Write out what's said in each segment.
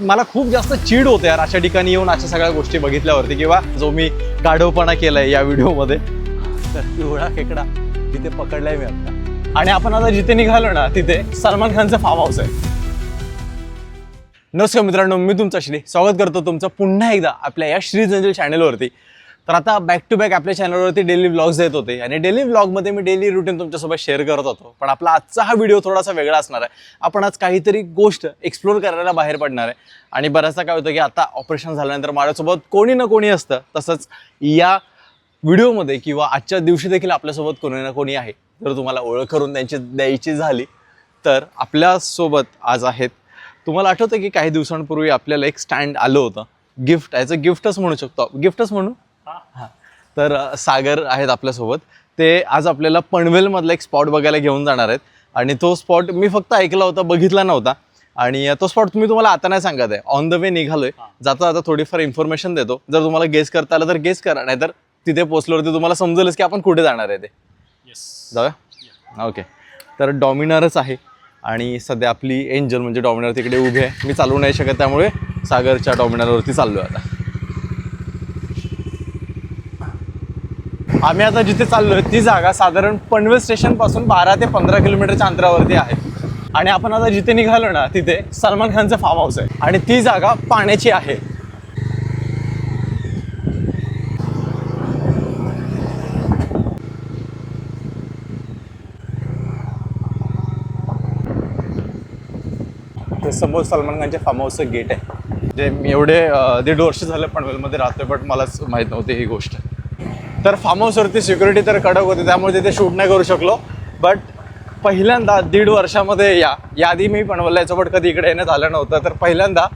मला खूप जास्त चीड होते यार अशा ठिकाणी येऊन अशा सगळ्या गोष्टी बघितल्यावरती किंवा जो मी गाढवपणा केलाय या व्हिडिओमध्ये. तर पिवळा खेकडा तिथे पकडलाय मी आता. आणि आपण आता जिथे निघालो ना तिथे सलमान खानचं फार्म हाऊस आहे. नमस्कार मित्रांनो मी तुमचा श्री स्वागत करतो तुमचं पुन्हा एकदा आपल्या या श्री जंजल चॅनेलवरती तर आता बॅक टू बॅक आपल्या चॅनलवरती डेली व्लॉग्स देत होते. आणि डेली व्लॉगमध्ये मी डेली रुटीन तुमच्यासोबत शेअर करत होतो. पण आपला आजचा हा व्हिडिओ थोडासा वेगळा असणार आहे. आपण आज काहीतरी गोष्ट एक्सप्लोर करायला बाहेर पडणार आहे. आणि बऱ्याचदा काय होतं की आता ऑपरेशन झाल्यानंतर माझ्यासोबत कोणी ना कोणी असतं. तसंच या व्हिडिओमध्ये किंवा आजच्या दिवशी देखील आपल्यासोबत कोणी ना कोणी आहे. जर तुम्हाला ओळख करून त्यांची द्यायची झाली तर आपल्यासोबत आज आहेत. तुम्हाला आठवतं की काही दिवसांपूर्वी आपल्याला एक स्टँड आलं होतं. गिफ्ट ॲज अ गिफ्टच म्हणू शकतो. गिफ्टच म्हणू? हां. तर सागर आहेत आपल्यासोबत. ते आज आपल्याला पनवेलमधला एक स्पॉट बघायला घेऊन जाणार आहेत. आणि तो स्पॉट मी फक्त ऐकला होता बघितला नव्हता. आणि तो स्पॉट तुम्ही तुम्हाला आता नाही सांगत आहे. ऑन द वे निघालोय. जाता जाता थोडीफार इन्फॉर्मेशन देतो. जर तुम्हाला गेस करता आलं तर गेस करा. नाहीतर तिथे पोचल्यावरती तुम्हाला समजेलच की आपण कुठे जाणार आहे ते. जाऊया? ओके तर डॉमिनरच आहे. आणि सध्या आपली एंजल म्हणजे डॉमिनर तिकडे उभी आहे. मी चालवू नाही शकत त्यामुळे सागरच्या डॉमिनरवरती चाललो आहे आता. आम्ही आता जिथे चाललोय ती जागा साधारण पनवेल स्टेशनपासून बारा ते पंधरा किलोमीटरच्या अंतरावरती आहे. आणि आपण आता जिथे निघालो ना तिथे सलमान खानचं फार्म हाऊस आहे. आणि ती जागा पाण्याची आहे. ते समोर सलमान खानच्या फार्म हाऊसचं गेट आहे. जे मी एवढे दीड वर्ष झालं पनवेलमध्ये राहतोय बट मलाच माहीत नव्हती ही गोष्ट. तर फार्म हाऊसवरती सिक्युरिटी तर कडक होती त्यामुळे तिथे शूट नाही करू शकलो. बट पहिल्यांदा दीड वर्षामध्ये या याआधी मी पनवेलला याच्यापट कधी इकडे येण्यात आलं नव्हतं. तर पहिल्यांदा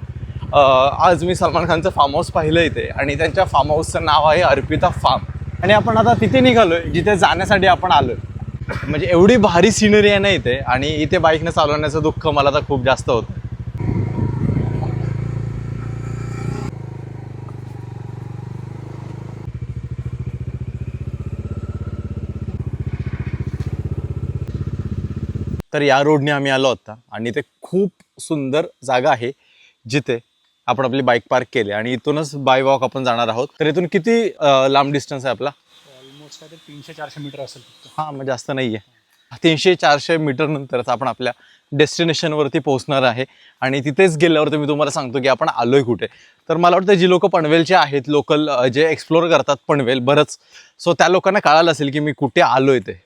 आज मी सलमान खानचं फार्म हाऊस पाहिलं इथे. आणि त्यांच्या फार्म हाऊसचं नाव आहे अर्पिता फार्म आणि आपण आता तिथे निघालो आहे जिथे जाण्यासाठी आपण आलो म्हणजे एवढी भारी सिनरी आहे ना इथे. आणि इथे बाईकनं चालवण्याचं दुःख मला तर खूप जास्त होतं. तर या रोडने आम्ही आलो होता आणि इथे खूप सुंदर जागा आहे जिथे आपण आपली बाईक पार्क केली. आणि इथूनच बाय वॉक आपण जाणार आहोत. तर इथून किती अं, लांब डिस्टन्स आहे आपला? ऑलमोस्ट काय ते तीनशे चारशे मीटर असेल फक्त. हां मग जास्त नाही आहे तीनशे चारशे मीटर नंतरच आपण आपल्या डेस्टिनेशनवरती पोहोचणार आहे. आणि तिथेच गेल्यावर मी तुम्हाला सांगतो की आपण आलोय कुठे. तर मला वाटतं जी लोक पनवेलचे आहेत लोकल जे एक्सप्लोर करतात पनवेल बरंच. सो त्या लोकांना कळालं असेल की मी कुठे आलोय ते.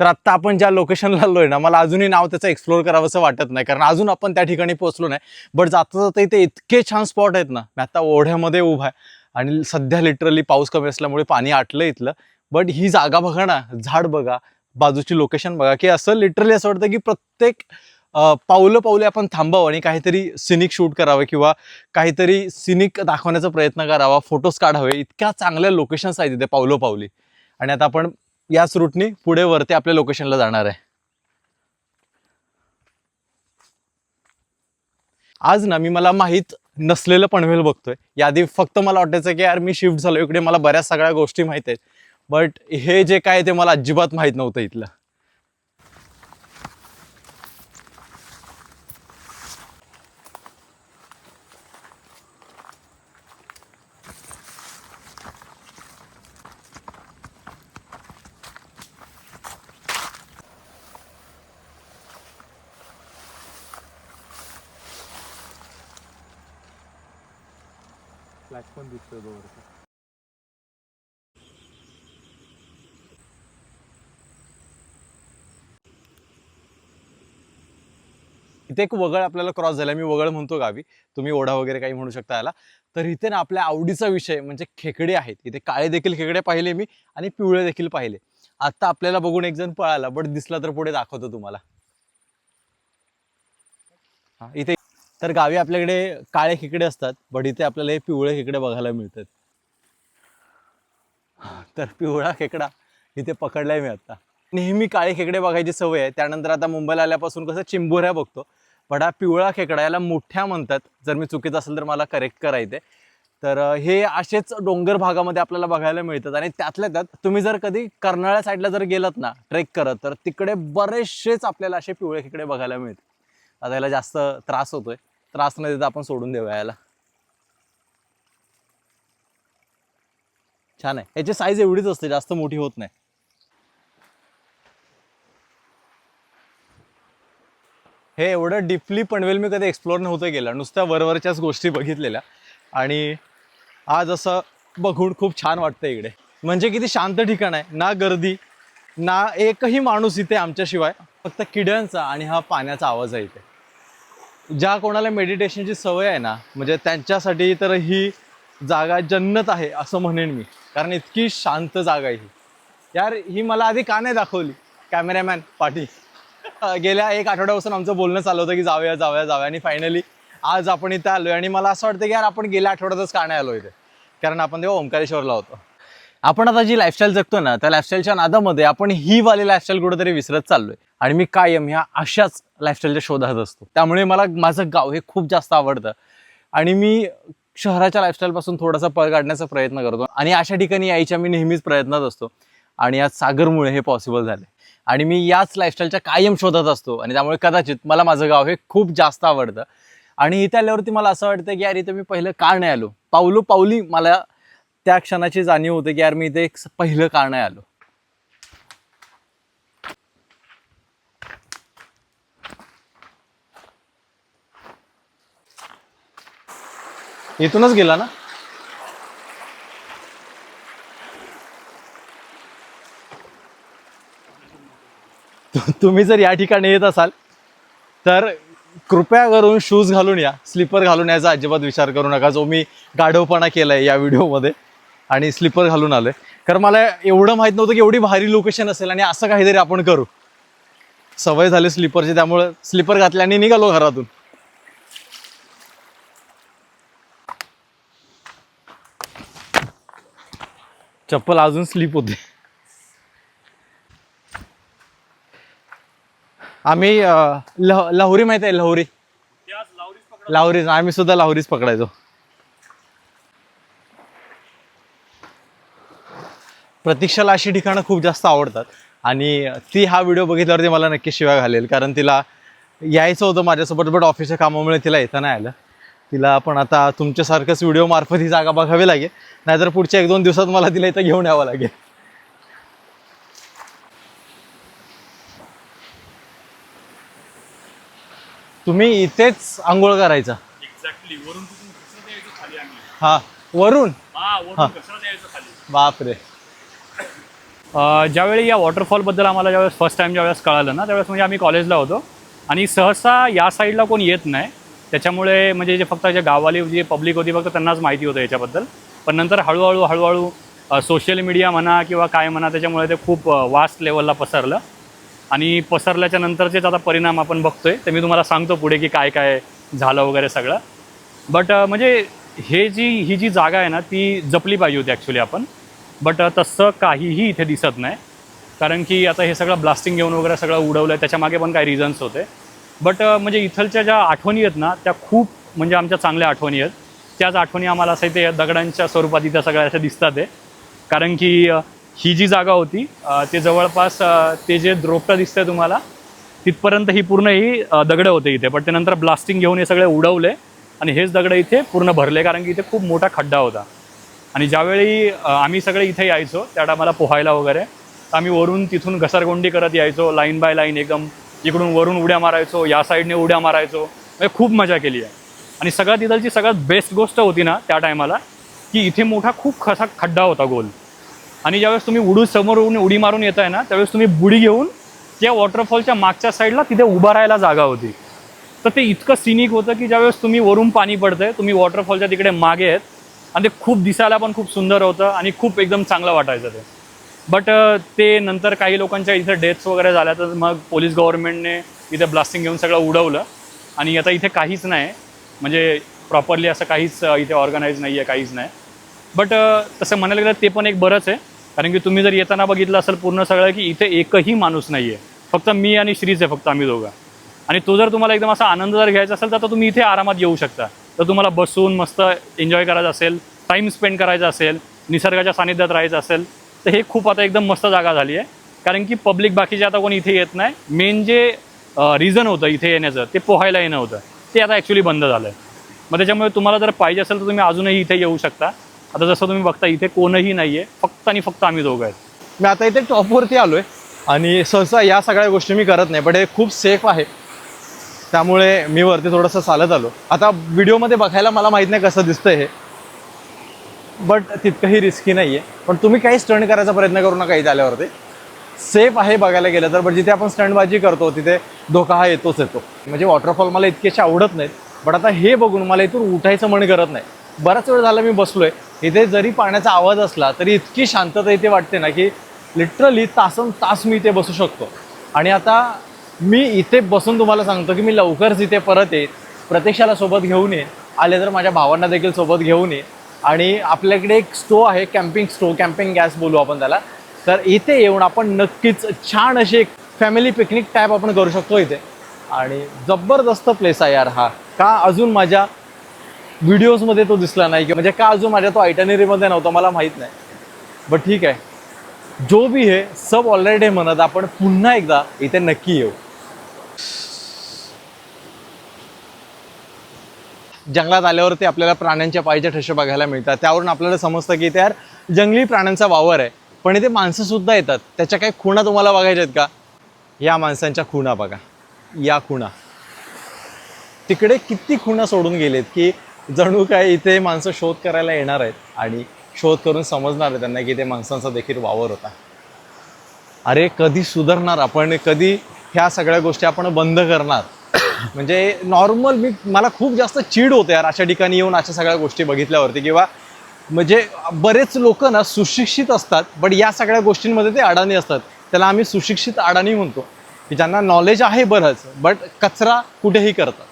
तर आत्ता आपण ज्या लोकेशनला आलो आहे ना मला अजूनही नाव त्याचं एक्सप्लोर करावंसं वाटत नाही. कारण अजून आपण त्या ठिकाणी पोहोचलो नाही. बट जाता जाता इथे इतके छान स्पॉट आहेत ना. मी आत्ता ओढ्यामध्ये उभा आहे. आणि सध्या लिटरली पाऊस कमी असल्यामुळे पाणी आटलं इथलं. बट ही जागा बघा ना झाड बघा बाजूची लोकेशन बघा. की असं लिटरली असं वाटतं की प्रत्येक पावलं पावले आपण थांबावं आणि काहीतरी सिनिक शूट करावं किंवा काहीतरी सिनिक दाखवण्याचा प्रयत्न करावा फोटोज काढावे. इतक्या चांगल्या लोकेशन्स आहेत तिथे पावलं पावली. आणि आता आपण याच रूटनी पुढे वरती आपल्या लोकेशनला जाणार आहे. आज ना मी मला माहीत नसलेलं पनवेल बघतोय. याआधी फक्त मला वाटायचं की यार मी शिफ्ट झालो. इकडे मला बऱ्याच सगळ्या गोष्टी माहीत आहेत. बट हे जे काय ते मला अजिबात माहीत नव्हतं इथलं. फ्लॅग पण दिसतोय दोघं इथे एक वगळ आपल्याला क्रॉस झाला मी वगळ म्हणतो गावी. तुम्ही ओढा वगैरे काही म्हणू शकता याला. तर इथे ना आपल्या आवडीचा विषय म्हणजे खेकडे आहेत. इथे काळे देखील खेकडे पाहिले मी आणि पिवळे देखील पाहिले. आता आपल्याला बघून एक जण पळाला बट दिसला तर पुढे दाखवतो तुम्हाला. हा, इथे तर गावी आपल्याकडे काळे खेकडे असतात बट इथे आपल्याला हे पिवळे खेकडे बघायला मिळतात. तर पिवळा खेकडा इथे पकडलाय मी आता. नेहमी काळे खेकडे बघायची सवय आहे. त्यानंतर आता मुंबईला आल्यापासून कसं चिंबोऱ्या बघतो पण हा पिवळा खेकडा याला मोठ्या म्हणतात. जर मी चुकीचं असेल तर मला करेक्ट करायचे तर हे असेच डोंगर भागामध्ये आपल्याला बघायला मिळतात आणि त्यातल्या त्यात तुम्ही जर कधी कर्नाळ्या साईडला जर गेलात ना ट्रेक करत तर तिकडे बरेचसेच आपल्याला असे पिवळे खेकडे बघायला मिळतात. आता याला जास्त त्रास होतोय. त्रास न देता आपण सोडून देऊया याला छान आहे. याची साईज एवढीच असते जास्त मोठी होत नाही. हे एवढं डीपली पनवेल मी कधी एक्सप्लोअर नव्हतं गेलं नुसत्या वरवरच्याच गोष्टी बघितलेल्या. आणि आज असं बघून खूप छान वाटतं इकडे. म्हणजे किती शांत ठिकाण आहे. ना गर्दी ना एकही माणूस इथे आमच्याशिवाय. फक्त किड्यांचा आणि हा पाण्याचा आवाज आहे इथे. ज्या कोणाला मेडिटेशनची सवय आहे ना म्हणजे त्यांच्यासाठी तर ही जागा जन्नत आहे असं म्हणेन मी. कारण इतकी शांत जागा आहे ही. यार ही मला आधी का नाही दाखवली? कॅमेरामॅन पाठी गेल्या एक आठवड्यापासून आमचं बोलणं चालू होतं की जाऊया जाऊया जाऊया. आणि फायनली आज आपण इथे आलोय. आणि मला असं वाटतं की यार आपण गेल्या आठवड्यातच का नाही आलो इथे? कारण आपण तेव्हा ओंकारेश्वरला होतो. आपण आता जी लाईफस्टाईल जगतो ना त्या लाईफस्टाईलच्या नादामध्ये आपण ही वाली लाईफस्टाईल कुठेतरी विसरत चाललोय. आणि मी कायम ह्या अशाच लाईफस्टाईलच्या शोधात असतो. त्यामुळे मला माझं गाव हे खूप जास्त आवडतं. आणि मी शहराच्या लाईफस्टाईलपासून थोडासा पळ काढण्याचा प्रयत्न करतो. आणि अशा ठिकाणी यायच्या मी नेहमीच प्रयत्नात असतो. आणि आज सागरमुळे हे पॉसिबल झाले आणि मी याच लाईफस्टाईलच्या कायम शोधत असतो. आणि त्यामुळे कदाचित मला माझं गाव हे खूप जास्त आवडतं. आणि इथे आल्यावरती मला असं वाटतं की यार इथे मी पहिलं का नाही आलो? पावलो पावली मला त्या क्षणाची जाणीव होते की यार मी इथे एक पहिलं का नाही आलो. इथूनच गेला ना? तुम्ही जर या ठिकाणी येत असाल तर कृपया करून शूज घालून या स्लीपर घालून याचा अजिबात विचार करू नका. जो मी गाढवपणा केलाय या व्हिडिओमध्ये आणि स्लीपर घालून आलोय. कारण मला एवढं माहीत नव्हतं की एवढी भारी लोकेशन असेल आणि असं काहीतरी आपण करू. सवय झाली स्लीपरची त्यामुळे स्लीपर आणि निघालो घरातून. चप्पल अजून स्लीप होते. आम्ही लह लाहोरी माहिती आहे लाहोरी? लाहुरीच आम्ही सुद्धा लाहोरीच पकडायचो. प्रतीक्षाला अशी ठिकाणं खूप जास्त आवडतात. आणि ती हा व्हिडिओ बघितल्यावरती मला नक्की शिवाय घालेल. कारण तिला यायचं होतं माझ्यासोबत बट ऑफिसच्या कामामुळे तिला येता नाही आलं. तिला पण आता तुमच्यासारखंच व्हिडिओ मार्फत ही जागा बघावी लागेल. नाहीतर पुढच्या एक दोन दिवसात मला तिला इथं घेऊन यावं लागेल. तुम्ही इथेच आंघोळ करायचा? एक्झॅक्टली वरून हा. वरून? बापरे. ज्यावेळी या वॉटरफॉलबद्दल आम्हाला ज्यावेळेस फर्स्ट टाइम ज्यावेळेस कळालं ना त्यावेळेस म्हणजे आम्ही कॉलेजला होतो. आणि सहसा या साईडला कोण येत नाही. त्याच्यामुळे म्हणजे जे फक्त जे गाववाली जी पब्लिक होती फक्त त्यांनाच माहिती होतं याच्याबद्दल. पण नंतर हळूहळू हळूहळू सोशल मीडिया म्हणा किंवा काय म्हणा त्याच्यामुळे ते खूप वास्ट लेवलला पसरलं. आणि पसरल्याच्या नंतरचेच आता परिणाम आपण बघतोय. ते मी तुम्हाला सांगतो पुढे की काय काय झालं वगैरे सगळं. बट म्हणजे हे जी ही जी जागा आहे ना ती जपली पाहिजे होती ॲक्च्युली आपण. बट तसं काहीही इथे दिसत नाही. कारण की आता हे सगळं ब्लास्टिंग घेऊन वगैरे सगळं उडवलं आहे त्याच्यामागे पण काही रिझन्स होते. बट म्हणजे इथलच्या ज्या आठवणी आहेत ना त्या खूप म्हणजे आमच्या चांगल्या आठवणी आहेत. त्याच आठवणी आम्हाला असं ते दगडांच्या स्वरूपात इथं सगळ्या अशा दिसतात आहे. कारण की ही जी जागा होती ते जवळपास ते जे द्रोपटं दिसतंय तुम्हाला तिथपर्यंत ही पूर्ण ही दगडं होते इथे. पण ते नंतर ब्लास्टिंग घेऊन हे सगळे उडवले आणि हेच दगडं इथे पूर्ण भरले कारण की इथे खूप मोठा खड्डा होता. आणि ज्यावेळी आम्ही सगळे इथे यायचो त्या टायमाला पोहायला वगैरे तर आम्ही वरून तिथून घसरगोंडी करत यायचो लाईन बाय लाईन एकदम इकडून वरून उड्या मारायचो या साईडने उड्या मारायचो. म्हणजे खूप मजा केली आहे. आणि सगळ्यात इथलची सगळ्यात बेस्ट गोष्ट होती ना त्या टायमाला की इथे मोठा खूप खसा खड्डा होता गोल. आणि ज्यावेळेस तुम्ही उडू समोरून उडी मारून येत आहे ना त्यावेळेस तुम्ही बुडी घेऊन त्या वॉटरफॉलच्या मागच्या साईडला तिथे उभा राहायला जागा होती. तर ते इतकं सिनिक होतं की ज्यावेळेस तुम्ही वरून पाणी पडतंय तुम्ही वॉटरफॉलच्या तिकडे मागे आहेत आणि ते खूप दिसायला पण खूप सुंदर होतं आणि खूप एकदम चांगलं वाटायचं ते. बट ते नंतर काही लोकांच्या इथे डेथ्स वगैरे झाल्या तर मग पोलीस गव्हर्नमेंटने इथे ब्लास्टिंग घेऊन सगळं उडवलं. आणि आता इथे काहीच नाही. म्हणजे प्रॉपरली असं काहीच इथे ऑर्गनाईज नाही आहे काहीच नाही. बट तसं म्हणायला गेलं ते पण एक बरंच आहे. कारण की तुम्ही जर येताना बघितलं असेल पूर्ण सगळं की इथे एकही माणूस नाही आहे फक्त मी आणि श्रीच आहे फक्त आम्ही दोघं. आणि तो जर तुम्हाला एकदम असा आनंद जर घ्यायचा असेल तर तुम्ही इथे आरामात येऊ शकता. तर तुम्हाला बसून मस्त एन्जॉय करायचं असेल टाईम स्पेंड करायचा असेल निसर्गाच्या सानिध्यात राहायचं असेल तर हे खूप आता एकदम मस्त जागा झाली आहे. कारण की पब्लिक बाकीचे आता कोणी इथे येत नाही. मेन जे रिझन होतं इथे येण्याचं ते पोहायला येणं होतं. ते आता ॲक्च्युली बंद झालं आहे मग त्याच्यामुळे तुम्हाला जर पाहिजे असेल तर तुम्ही अजूनही इथे येऊ शकता. आता जसं तुम्ही बघता इथे कोणही नाही आहे फक्त आणि फक्त आम्ही दोघं आहेत. मी आता इथे टॉपवरती आलो आहे आणि सहसा या सगळ्या गोष्टी मी करत नाही पण हे खूप सेफ आहे. त्यामुळे मी वरती थोडंसं चालत आलो. आता व्हिडिओमध्ये बघायला मला माहीत नाही कसं दिसतंय हे. बट तितकंही रिस्की नाही आहे पण तुम्ही काही स्टंट करायचा प्रयत्न करू नका इथे आल्यावरती. सेफ आहे बघायला गेलं तर बट जिथे आपण स्टंटबाजी करतो तिथे धोका हा येतोच येतो. म्हणजे वॉटरफॉल मला इतकेशे आवडत नाहीत. पण आता हे बघून मला इथून उठायचं मन करत नाही. बराच वेळ झाला मी बसलो आहे इथे जरी पाण्याचा आवाज असला तरी इतकी शांतता इथे वाटते ना की लिटरली तासन तास मी इथे बसू शकतो. आणि आता मी इथे बसून तुम्हाला सांगतो की मी लवकरच इथे परत येईन. प्रत्यक्षाला सोबत घेऊन येईन. आले तर माझ्या भावांना देखील सोबत घेऊन येईन. आणि आपल्याकडे एक स्टो आहे कॅम्पिंग स्टो कॅम्पिंग गॅस बोलू आपण त्याला. तर इथे येऊन आपण नक्कीच छान अशी एक फॅमिली पिकनिक टाईप आपण करू शकतो इथे. आणि जबरदस्त प्लेस आहे यार हा. का अजून माझ्या व्हिडिओजमध्ये तो दिसला नाही की म्हणजे का अजून माझ्या तो आयटनरीमध्ये नव्हता मला माहीत नाही. बट ठीक आहे. जो बी हे सब ऑलरेडी म्हणत आपण पुन्हा एकदा इथे नक्की येऊ. जंगलात आल्यावरती आपल्याला प्राण्यांच्या पायच्या ठसे बघायला मिळतात. त्यावरून आपल्याला समजतं की त्या जंगली प्राण्यांचा वावर आहे. पण इथे माणसं सुद्धा येतात. त्याच्या काही खुणा तुम्हाला बघायच्या आहेत का? या माणसांच्या खुणा बघा. या खुणा. तिकडे किती खुणा सोडून गेलेत की जणू काय इथे माणसं शोध करायला येणार आहेत आणि शोध करून समजणार आहे त्यांना की इथे माणसांचा देखील वावर होता. अरे कधी सुधारणार आपण? कधी ह्या सगळ्या गोष्टी आपण बंद करणार. म्हणजे नॉर्मल मी मला खूप जास्त चीड होते यार अशा ठिकाणी येऊन अशा सगळ्या गोष्टी बघितल्यावरती. किंवा म्हणजे बरेच लोक ना सुशिक्षित असतात बट या सगळ्या गोष्टींमध्ये ते अडाणी असतात. त्याला आम्ही सुशिक्षित अडाणी म्हणतो. की ज्यांना नॉलेज आहे बरंच बट कचरा कुठेही करतात.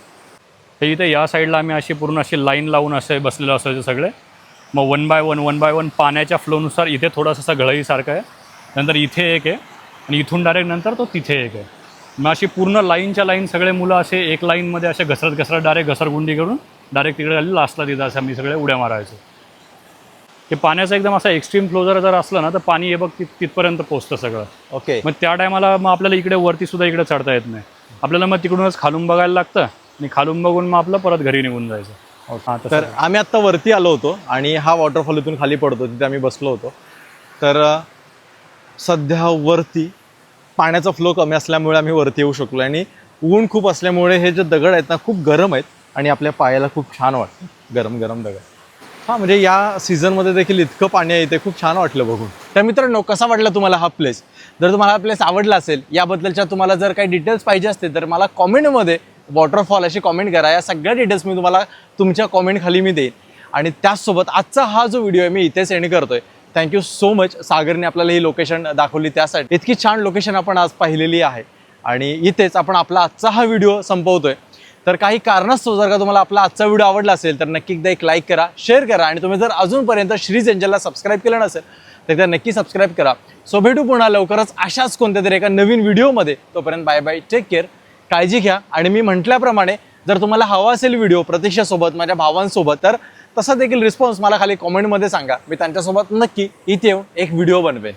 तर इथे या साईडला आम्ही अशी पूर्ण अशी लाईन लावून असे बसलेलो असायचे सगळे. मग one by one one by one पाण्याच्या फ्लोनुसार इथे थोडंसं असं घळईसारखं आहे. नंतर इथे एक आहे. आणि इथून डायरेक्ट नंतर तो तिथे एक आहे. मग अशी पूर्ण लाईनच्या लाईन सगळे मुलं असे एक लाईनमध्ये असे घसरत घसरत डायरेक्ट घसरगुंडी करून डायरेक्ट तिकडे आली लास्टला तिथं असं आम्ही सगळे उड्या मारायचो. ते पाण्याचा एकदम असा एक्स्ट्रीम फ्लो जर असलं ना तर पाणी हे बघ तिथ तिथपर्यंत पोचतं सगळं. ओके. मग त्या टायमाला मग आपल्याला इकडे वरती सुद्धा इकडे चढता येत नाही. आपल्याला मग तिकडूनच खालून बघायला लागतं आणि खालून बघून मग आपलं परत घरी निघून जायचं. हां तर आम्ही आत्ता वरती आलो होतो आणि हा वॉटरफॉल इथून खाली पडतो तिथे आम्ही बसलो होतो. तर सध्या वरती पाण्याचा फ्लो कमी असल्यामुळे आम्ही वरती येऊ शकलो आणि ऊन खूप असल्यामुळे हे जे दगड आहेत ना खूप गरम आहेत आणि आपल्या पायाला खूप छान वाटतं. गरम गरम दगड. हां म्हणजे या सीझनमध्ये देखील इतकं पाणी आहे ते खूप छान वाटलं बघून. तर मित्रांनो कसा वाटला तुम्हाला हा प्लेस जर तुम्हाला हा प्लेस आवडला असेल याबद्दलच्या तुम्हाला जर काही डिटेल्स पाहिजे असतील तर मला कॉमेंटमध्ये वॉटरफॉल अशी कॉमेंट करा. या सगळ्या डिटेल्स मी तुम्हाला तुमच्या कॉमेंट खाली मी देईन. आणि त्याचसोबत आजचा हा जो व्हिडिओ आहे मी इथेच एंड करतोय. थँक्यू सो मच सागरने आपल्याला ही लोकेशन दाखवली त्यासाठी. इतकी छान लोकेशन आपण आज पाहिलेली आहे. आणि इथेच आपण आपला आजचा हा व्हिडिओ संपवतोय. तर काही कारणास्तव जर का तुम्हाला आपला आजचा व्हिडिओ आवडला असेल तर नक्की एकदा एक लाईक करा शेअर करा. आणि तुम्ही जर अजूनपर्यंत श्रीज एंजलला सबस्क्राईब केलं नसेल तर एकदा नक्की सबस्क्राईब करा. सो भेटू पुन्हा लवकरच अशाच कोणत्या तरी एका नवीन व्हिडिओमध्ये तोपर्यंत बाय बाय टेक केअर काळजी घ्या. आणि मी म्हटल्याप्रमाणे जर तुम्हाला हवा असेल व्हिडिओ प्रतीक्षासोबत माझ्या भावांसोबत तर तसा देखील रिस्पॉन्स मला खाली कॉमेंटमध्ये सांगा. मी त्यांच्यासोबत नक्की इथे येऊन एक व्हिडिओ बनवेन.